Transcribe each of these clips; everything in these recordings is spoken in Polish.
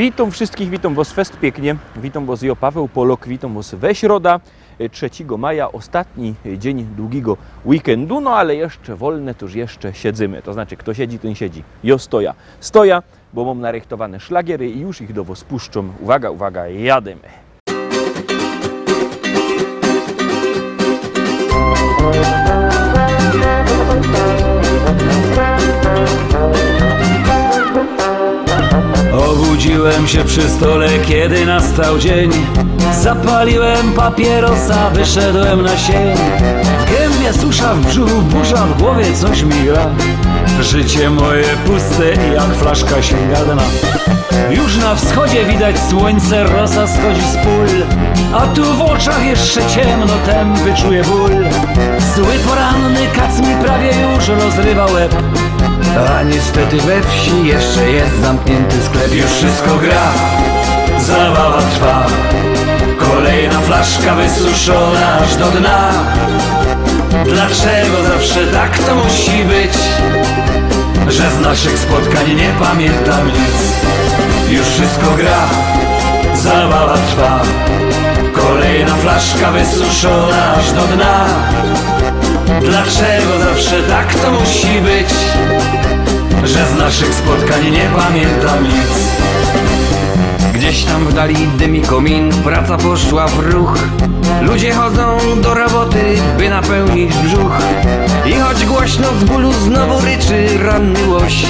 Witam wszystkich, witam Was fest pięknie. Witam Was jo Paweł Polok, witam Was we środa 3 maja, ostatni dzień długiego weekendu, no ale jeszcze wolne, toż jeszcze siedzimy. To znaczy, kto siedzi, ten siedzi. Jo stoja. Stoja, bo mam narechtowane szlagiery i już ich do Was puszczą. Uwaga, uwaga, jademy. Obudziłem się przy stole, kiedy nastał dzień. Zapaliłem papierosa, wyszedłem na sień Gębie susza, w brzuchu burza, w głowie coś mi gra. Życie moje puste, jak flaszka sięga dna Już na wschodzie widać słońce, rosa schodzi z pól. A tu w oczach jeszcze ciemno, tępy czuję ból. Zły poranny kac mi prawie już rozrywa łeb. A niestety we wsi jeszcze jest zamknięty sklep. Już wszystko gra, zabawa trwa. Kolejna flaszka wysuszona aż do dna Dlaczego zawsze tak to musi być? Że z naszych spotkań nie pamiętam nic Już wszystko gra, zabawa trwa Kolejna flaszka wysuszona aż do dna Dlaczego zawsze tak to musi być? Że z naszych spotkań nie pamiętam nic Gdzieś tam w dali dymi komin, praca poszła w ruch. Ludzie chodzą do roboty, by napełnić brzuch. I choć głośno z bólu znowu ryczy ranny łoś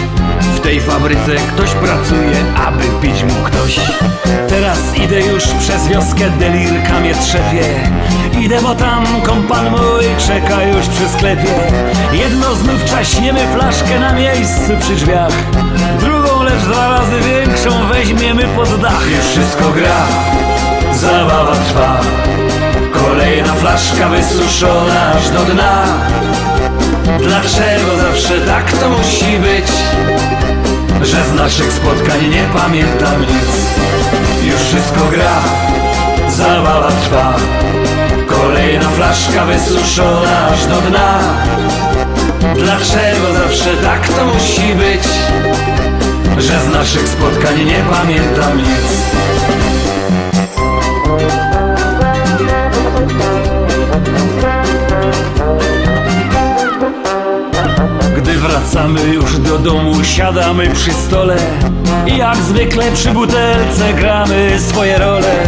W tej fabryce ktoś pracuje, aby pić mu ktoś. Teraz idę już przez wioskę, delirka mnie trzepie. Idę, bo tam kompan mój czeka już przy sklepie. Jedno znów czaśniemy flaszkę na miejscu przy drzwiach. Drugą, dwa razy większą weźmiemy pod dach. Już wszystko gra, zabawa trwa. Kolejna flaszka wysuszona aż do dna. Dlaczego zawsze tak to musi być? Że z naszych spotkań nie pamiętam nic. Już wszystko gra, zabawa trwa. Kolejna flaszka wysuszona aż do dna. Dlaczego zawsze tak to musi być? Naszych spotkań nie pamiętam nic. Gdy wracamy już do domu, siadamy przy stole I jak zwykle przy butelce gramy swoje role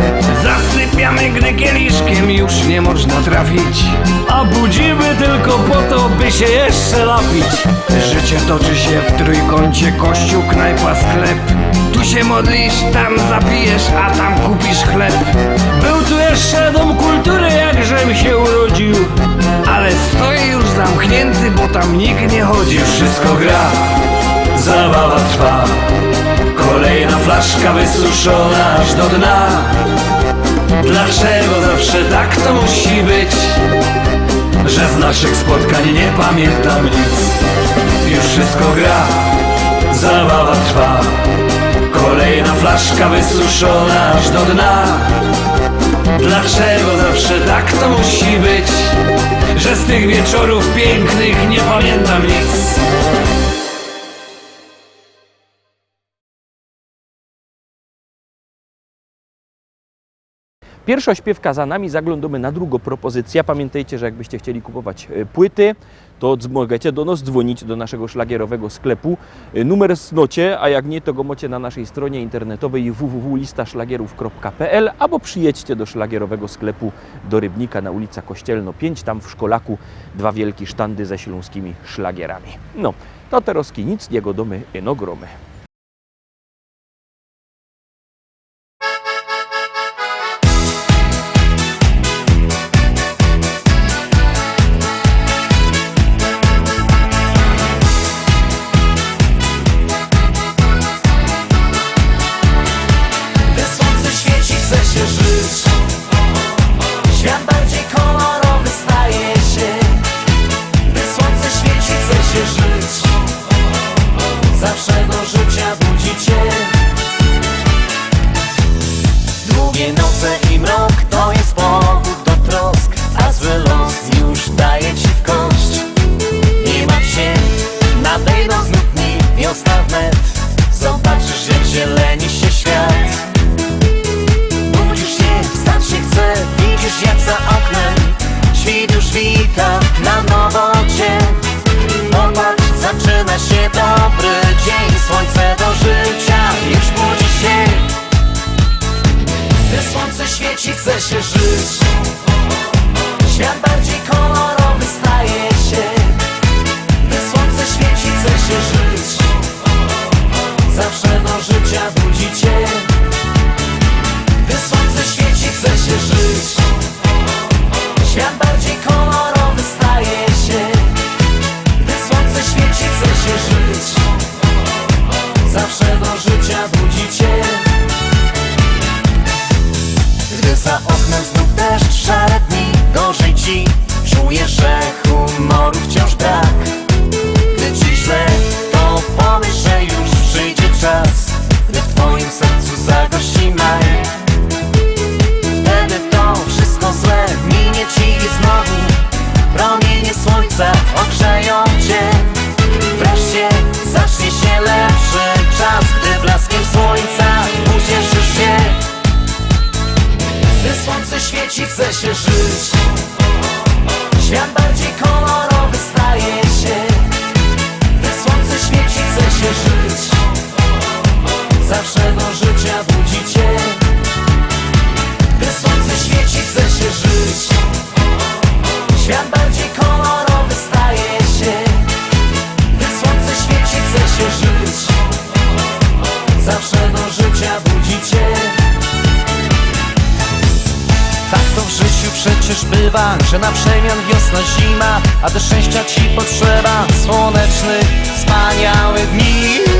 Zasypiamy, gdy kieliszkiem już nie można trafić. A budzimy tylko po to, by się jeszcze napić Życie toczy się w trójkącie, kościół, knajpa, sklep. Tu się modlisz, tam zapijesz, a tam kupisz chleb. Był tu jeszcze dom kultury, jakżem się urodził. Ale stoi już zamknięty, bo tam nikt nie chodzi. Wszystko gra, zabawa trwa. Kolejna flaszka wysuszona aż do dna to musi być? Że z naszych spotkań nie pamiętam nic Już wszystko gra, zabawa trwa Kolejna flaszka wysuszona aż do dna Dlaczego zawsze tak to musi być? Że z tych wieczorów pięknych nie pamiętam nic Pierwsza śpiewka za nami, zaglądamy na drugą propozycję. Pamiętajcie, że jakbyście chcieli kupować e, płyty, to możecie do nas dzwonić do naszego szlagierowego sklepu. E, Numer snocie, a jak nie, to go macie na naszej stronie internetowej www.listaszlagierów.pl albo przyjedźcie do szlagierowego sklepu do Rybnika na ulica Kościelno 5, tam w Szkolaku dwa wielkie sztandy ze śląskimi szlagierami. No, to teraz nic, jego domy eno słońce do życia już budzi się. Gdy słońce świeci, chce się żyć. sercu zagości Że na przemian wiosna, zima A do szczęścia ci potrzeba słoneczny, wspaniały dni.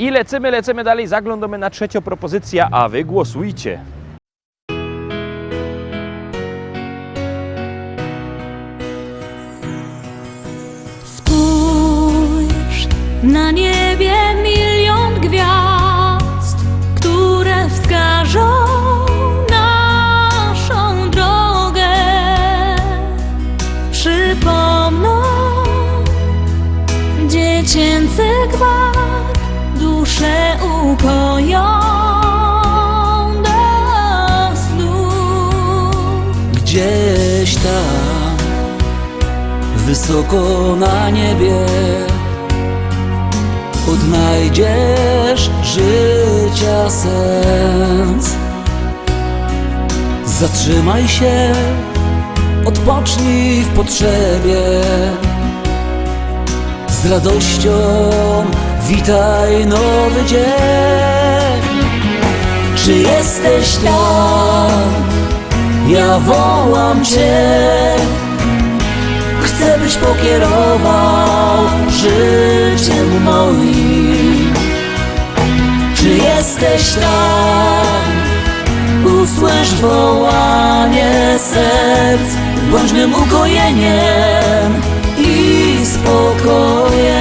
I lecimy, lecimy dalej, zaglądamy na trzecią propozycję, a wy głosujcie. Spójrz na niebie wysoko na niebie. Odnajdziesz życia sens. Zatrzymaj się, odpocznij w potrzebie. Z radością witaj nowy dzień. Czy jesteś tam? Ja wołam Cię chcę, byś pokierował życiem moim. Czy jesteś tam? Usłysz wołanie serc, bądź mym ukojeniem i spokojem.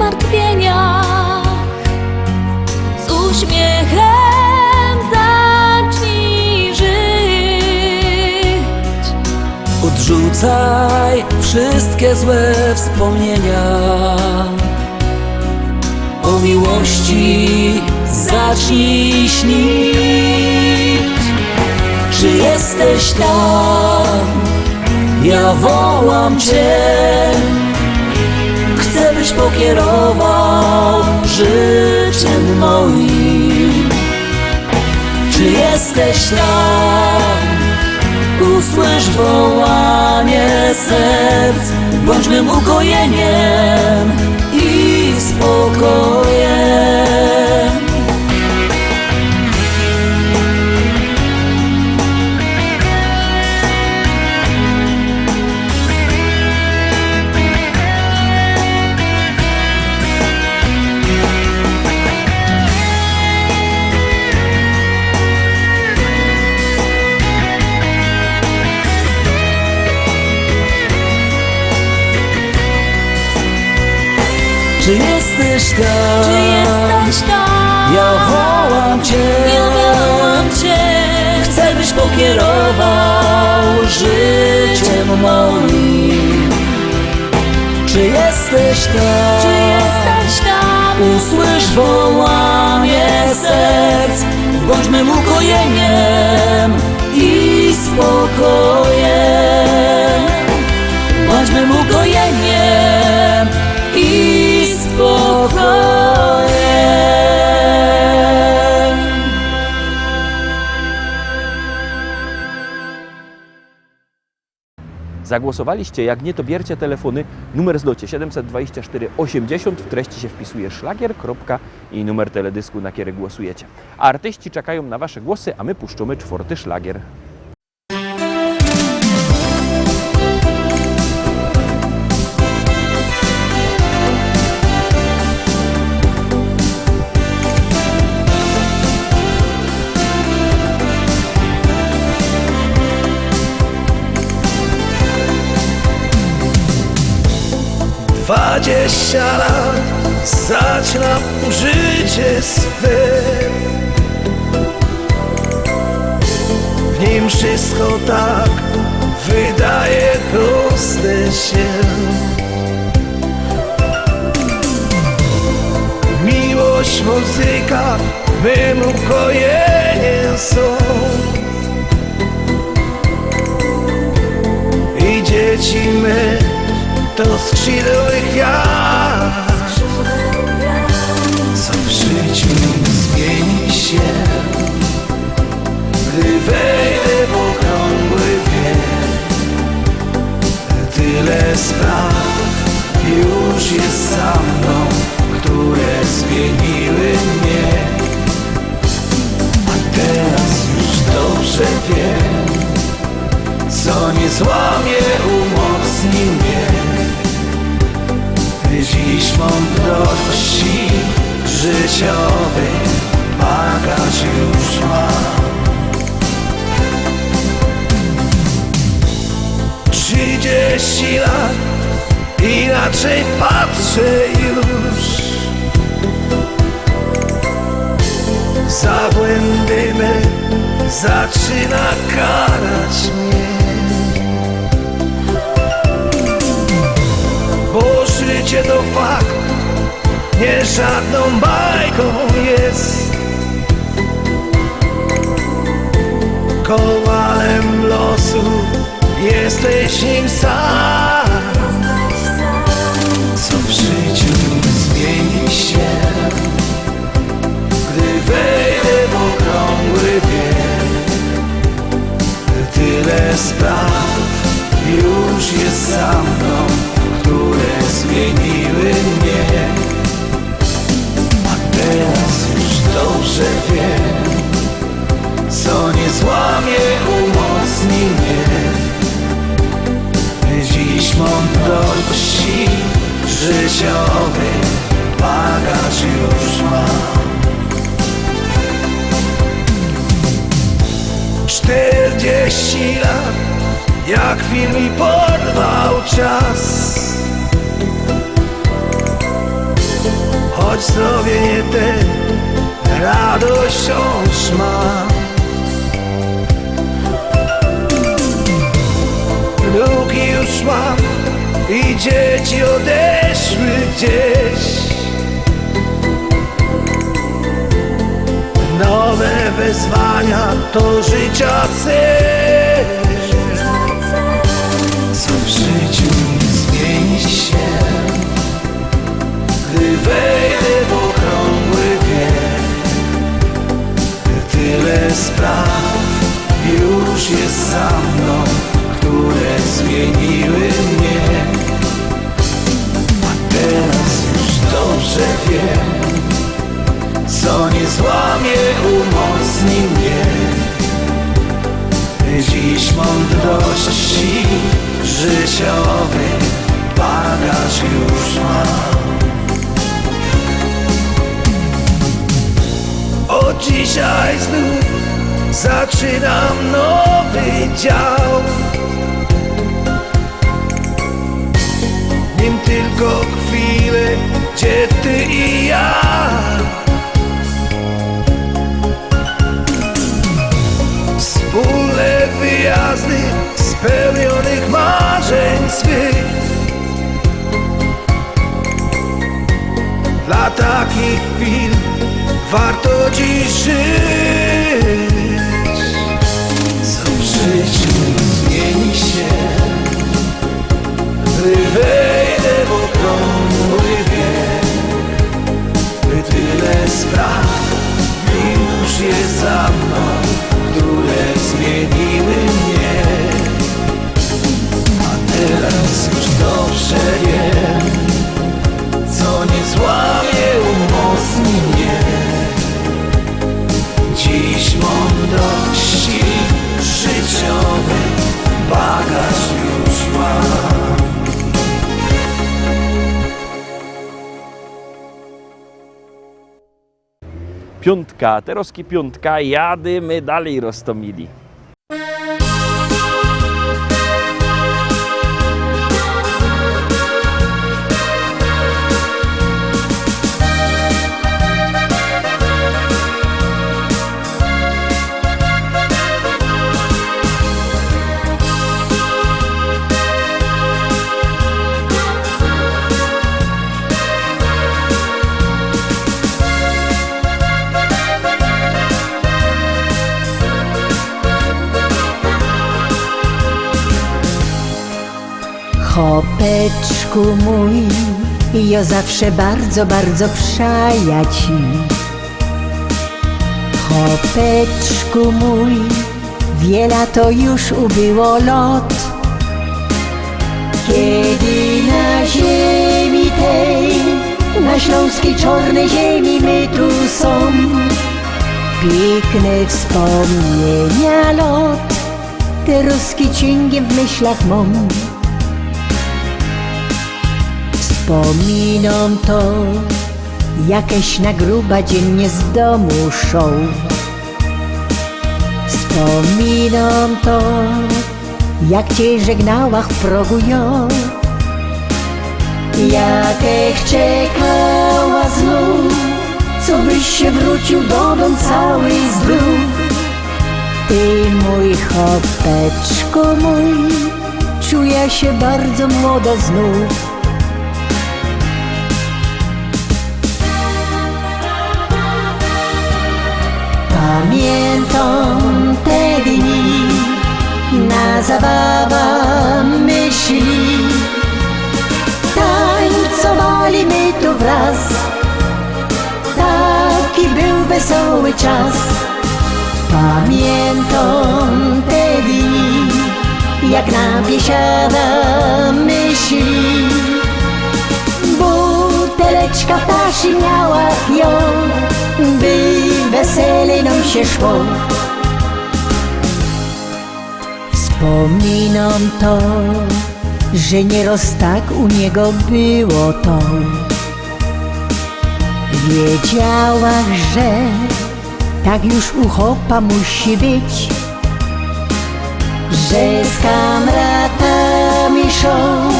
zmartwieniach z uśmiechem zacznij żyć. Odrzucaj wszystkie złe wspomnienia o miłości zacznij śnić. Czy jesteś tam? Ja wołam Cię byś pokierował życzeń moim. Czy jesteś tam? Usłysz wołanie serc, bądź mym ukojeniem i spokojem. Tam? Czy jesteś tam? Ja wołam Cię Ja wołam Cię Chcę byś pokierował życiem moim Czy jesteś tam? Czy jesteś tam? Usłysz wołanie serc Bądźmy ukojeniem i spokojem Zagłosowaliście? Jak nie, to bierzcie telefony. Numer zlocie 724 80. W treści się wpisuje szlagier. kropka i numer teledysku, na który głosujecie. Artyści czekają na Wasze głosy, a my puszczamy czwarty szlagier. Dwadzieścia lat zaczynam życie swe. W nim wszystko tak wydaje proste się. Miłość, muzyka, mym ukojeniem są. I dzieci my to skrzydły gwiazd. Co w życiu zmieni się? Gdy wejdę w okrągły wiek Tyle spraw już jest za mną Które zmieniły mnie. A teraz już dobrze wiem co nie złamie, umocni mnie Dziś mądrości życiowej bagaż już mam. Trzydzieści lat, inaczej patrzę już. Za błędy me zaczyna karać mnie życie to fakt, nie żadną bajką jest. Kowalem losu jesteś nim sam. Co w życiu zmieni się Gdy wejdę w okrągły wiek? Tyle spraw już jest za mną które zmieniły mądrości życiowy bagaż już mam. Od dzisiaj znów zaczynam nowy dział. Nim tylko chwilę, gdzie ty i ja takich chwil warto dziś żyć. Co w życiu zmieni się? Gdy wejdę w okrągły wiek By tyle spraw już jest za mną Które zmieniły mnie. A teraz już dobrze wiem bagaż już mam Piątka, piątka, jadymy dalej Rostomili. Chopeczku mój, ja zawsze bardzo, bardzo przaja ci. Chopeczku mój, wiele to już ubyło lot. Kiedy na ziemi tej, na śląskiej czarnej ziemi my tu są, piękne wspomnienia lot, te ruski ciągiem w myślach mam. Wspominam to, jakieś na gruba dziennie z domu szą. Wspominam to, jak cię żegnała w progu ją. Jakech czekała znów, co byś się wrócił do dom cały zdrów. Ty mój chopeczku mój, czuję się bardzo młodo znów. Pamiętam te dni. Na zabawa myśli. Tańcowali my tu wraz. Taki był wesoły czas. Pamiętam te dni Jak na biesiada myśli Buteleczka ptaszy miała ją By wesele nam się szło. Wspominam to, że nieraz tak u niego było to. Wiedziałam, że tak już u chopa musi być Że z kamratami szą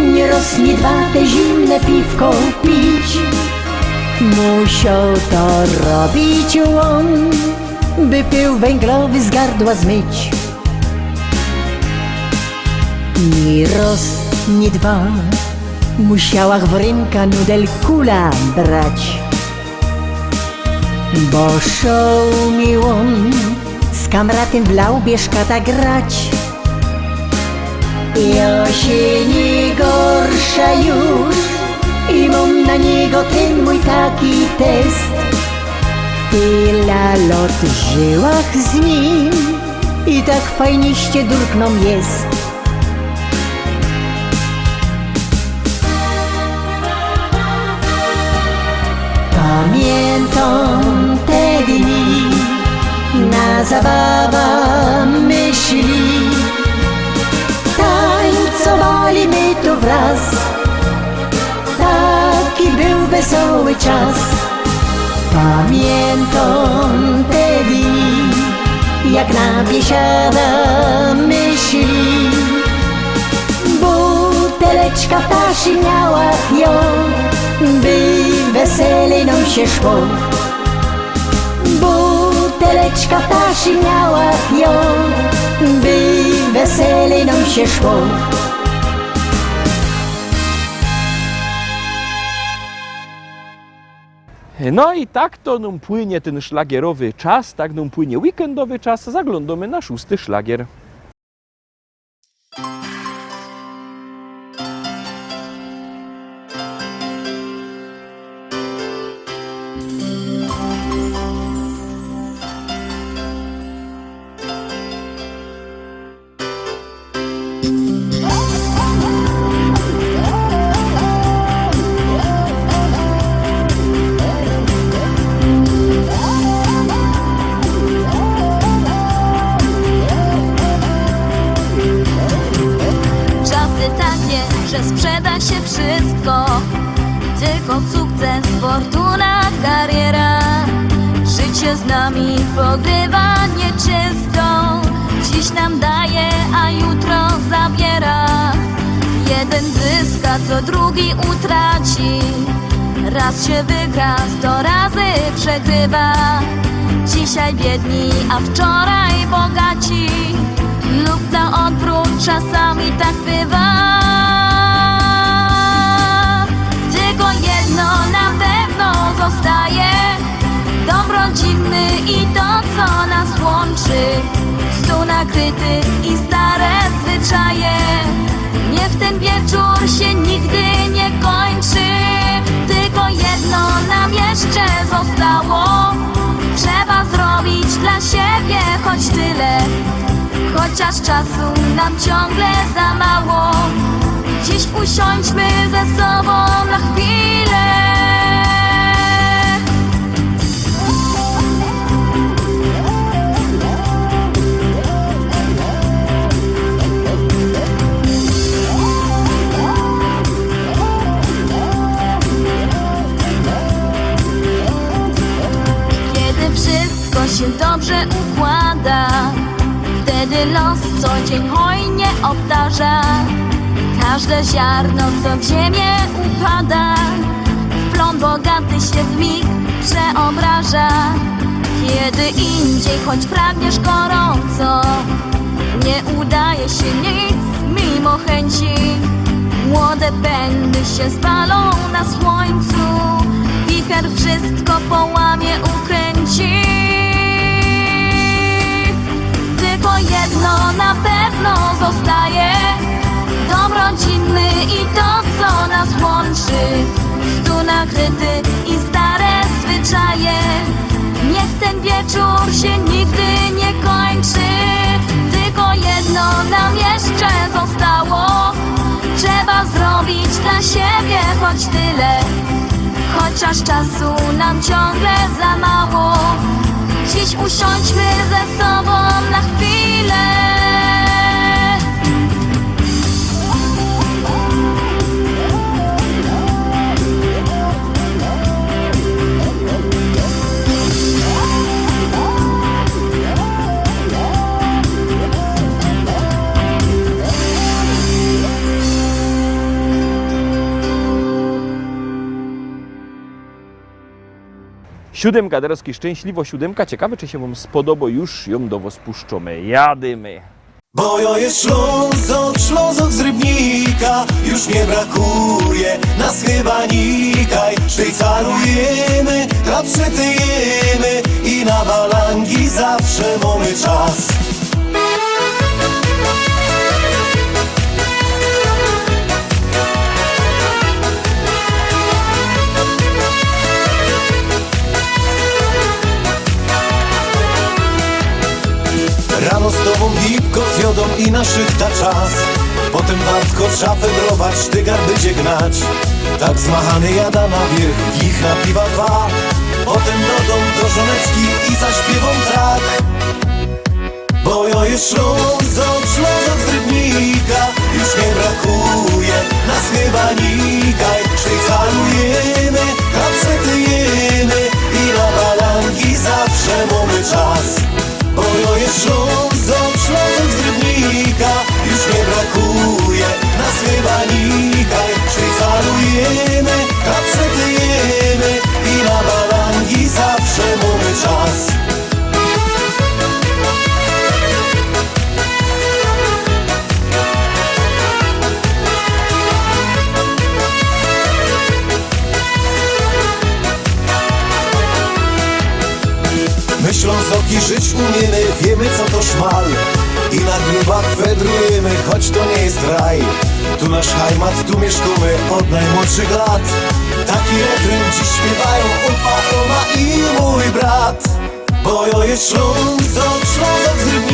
Nieraz nie dwa te zimne piwko pić. Musiał to robić on By pył węglowy z gardła zmyć. Ni raz, ni dwa Musiała w ręka nudel kula brać. Bo szał mi on Z kamratem w laubieżkata grać Nie gorsza już I mam na niego ten mój taki test. Tyle lot w żyłach z nim I tak fajniście durkną jest. Pamiętam te dni Na zabawa myśli wraz. Taki był wesoły czas. Pamiętam te dni Jak na biesiadamy szli Buteleczka ptaszy miała ją By wesele nam się szło. Buteleczka ptaszy miała ją By wesele nam się szło No i tak to nam płynie ten szlagierowy czas, tak nam płynie weekendowy czas. Zaglądamy na szósty szlagier. Przegrywa Dzisiaj biedni, a wczoraj bogaci. Lub na odwrót, czasami tak bywa. Tylko jedno na pewno zostaje. Dom rodzinny i to, co nas łączy. Stół nakryty i stare zwyczaje. Niech ten wieczór się nigdy nie kończy jedno nam jeszcze zostało. Trzeba zrobić dla siebie choć tyle. Chociaż czasu nam ciągle za mało. Dziś usiądźmy ze sobą na chwilę układa. Wtedy los co dzień hojnie obdarza. Każde ziarno, co w ziemię upada W plon bogaty się w mig przeobraża. Kiedy indziej, choć pragniesz gorąco Nie udaje się nic mimo chęci. Młode pędy się spalą na słońcu Wicher wszystko połamie, ukręci jedno na pewno zostaje. Dom rodzinny i to, co nas łączy. Stół nakryty i stare zwyczaje. Niech ten wieczór się nigdy nie kończy. Tylko jedno nam jeszcze zostało. Trzeba zrobić dla siebie choć tyle. Chociaż czasu nam ciągle za mało Dziś usiądźmy ze sobą na chwilę Siódemka, Darowski Szczęśliwo Siódemka. Ciekawe, czy się Wam spodoba. Już ją do Was puszczamy. Jadymy. Bo jo jest Ślązok, Ślązok z Rybnika Już nie brakuje nas chyba nikaj Szwajcarujemy, trapszytyjemy I na balangi zawsze mamy czas Z tobą gipko zjodą i naszych ta czas. Potem wartko szafę brować, ty gardycie gnać. Tak zmachany jada na wierch, ich na piwa dwa. Potem dodą do żoneczki i zaśpiewą tak. Bojo jest Ślązok, Ślązok z Rybnika. Już nie brakuje nas chyba nikaj Szwajcarujemy, kapszetujemy I na balanki zawsze mamy czas. Bojo jest Ślązok choć to nie jest raj Tu nasz heimat, tu mieszkamy od najmłodszych lat. Taki refren dziś śpiewają oma i mój brat. Bo jo jest Ślązok, Ślązok z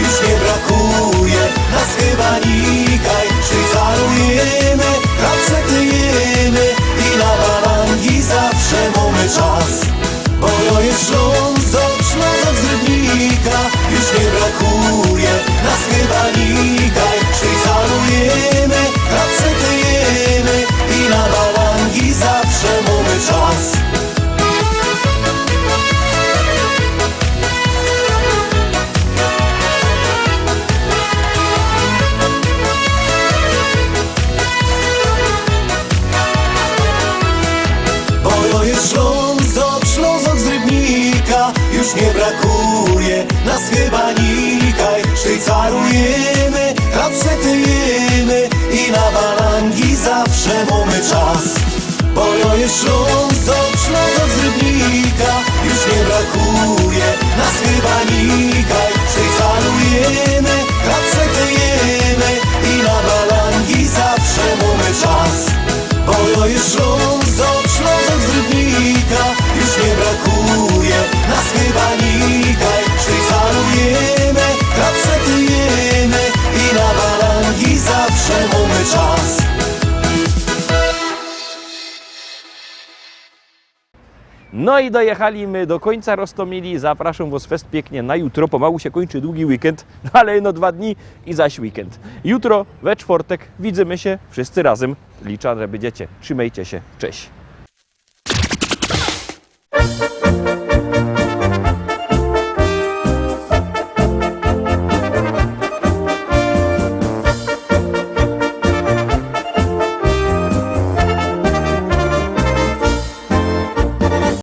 Już nie brakuje nas chyba nikaj. Szwajcarujemy, rap przetyjemy I na No i dojechaliśmy do końca Rostomili. Zapraszam Was fest pięknie na jutro. Pomału się kończy długi weekend, no ale no dwa dni i zaś weekend. Jutro we czwartek widzimy się wszyscy razem. Liczę, że będziecie. Trzymajcie się. Cześć.